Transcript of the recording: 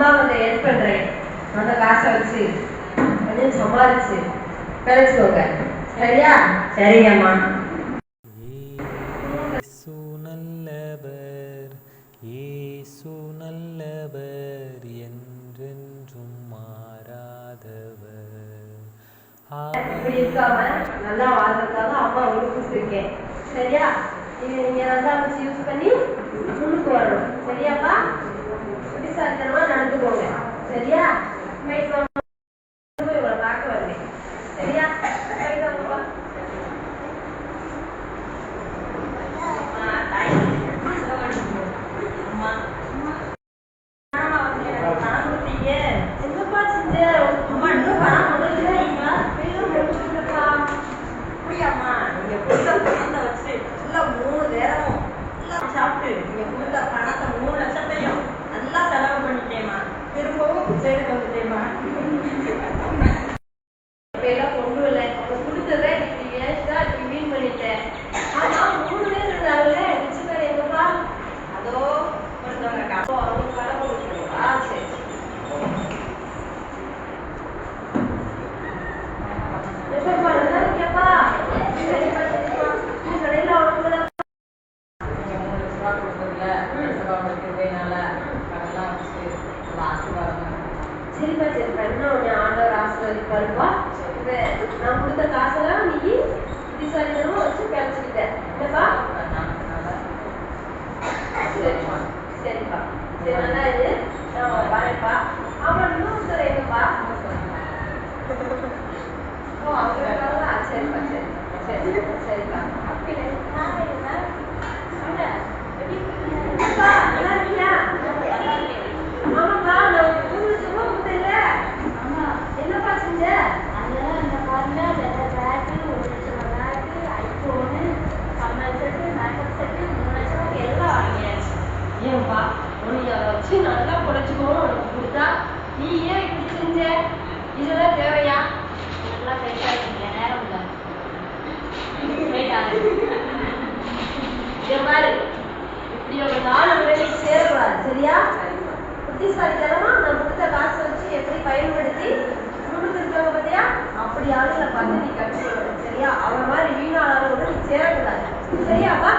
Help பண்றேன். அந்த காசை வச்சு கொஞ்சம் சமாளிச்சு கழிச்சுக்கோங்க சரியா? சரிங்கம்மா. இயேசு நல்லவர் இயேசு நல்லவர் என்றென்றும் மாறாதவர். இப்படி இருக்காம நல்லா வாழ்றதுக்காக அம்மா உங்களுக்கு கொடுத்துருக்கேன். சரியா? இது நீங்க நல்லா வச்சு யூஸ் பண்ணி முன்னுக்கு வரணும். சரியாப்பா? புத்திசாலித்தனமா நடந்துக்கோங்க சரியா போயிட்டு உங்களை பார்க்க வருவேன் சரியா போயிட்டு வாங்கப்பா. எங்கப்பா செஞ்ச? அம்மா, பணம் முதல்ல இல்லையா? வெளில முடிச்சுட்டுப்பா. அப்படியாம்மா நீங்க கொடுத்த பணத்தை வச்சு நல்லா மூணு நேரமும் நல்லா சாப்பிட்டு நீங்க கொடுத்த பணத்தை மூணு லட்சத்தையும் நல்லா செலவு பண்ணிட்டேம்மா திரும்பவும் பிச்சை எடுக்க வந்துட்டேம்மா எல்லாம் கொண்டு வரல. அப்ப கொடுத்ததை இப்படி ஆ இப்படி வீண் பண்ணிட்டேன். ஆமா, மூணு பேர் இருந்தாங்கல்ல, எங்கப்பா? அதோ ஒருத்தவங்க அவங்க கடை? சரி? சரிப்பா, சரிப்பா. இன்னும் உன்னை ஆண்டவர் ஆசீர்வதிப்பாருப்பா இப்ப நான் கொடுத்த காசெல்லாம் நீ புத்திசாலித்தனமா வச்சு கிளச்சிக்கிட்ட இல்லப்பா? சரிப்பா சரிப்பா. சரி நல்லா இது நான் வரேன்ப்பா அப்புறம் இன்னொருத்தர் எங்கப்பா ஓ அவங்க இருக்காங்களா சரிப்பா சரி சரி சரிப்பா அப்படியே அப்பா, நல்லா இருக்கியா ஆமாப்பா நான் உங்களுக்கு சும்மா கொடுத்தேன்ல என்னப்பா செஞ்ச ஏன்பா? உனக்கு அதை வச்சு நல்லா குறைச்சிக்கணும் உனக்கு கொடுத்தா நீ ஏன் இப்படி செஞ்ச? இதெல்லாம் தேவையா? இங்க பாரு. இப்படி ஒரு நாலு வேலைக்கு சேர்றாரு சரியா? புத்திசாலித்தனமா நான் கொடுத்த காசை வச்சு எப்படி பயன்படுத்தி முன்னுக்கு பார்த்தியா அப்படி ஆளுங்களை பார்த்து நீ கற்றுக்கணும் சரியா? அவன் மாதிரி வீணாளர்கள் சேரக்கூடாது சரியாப்பா?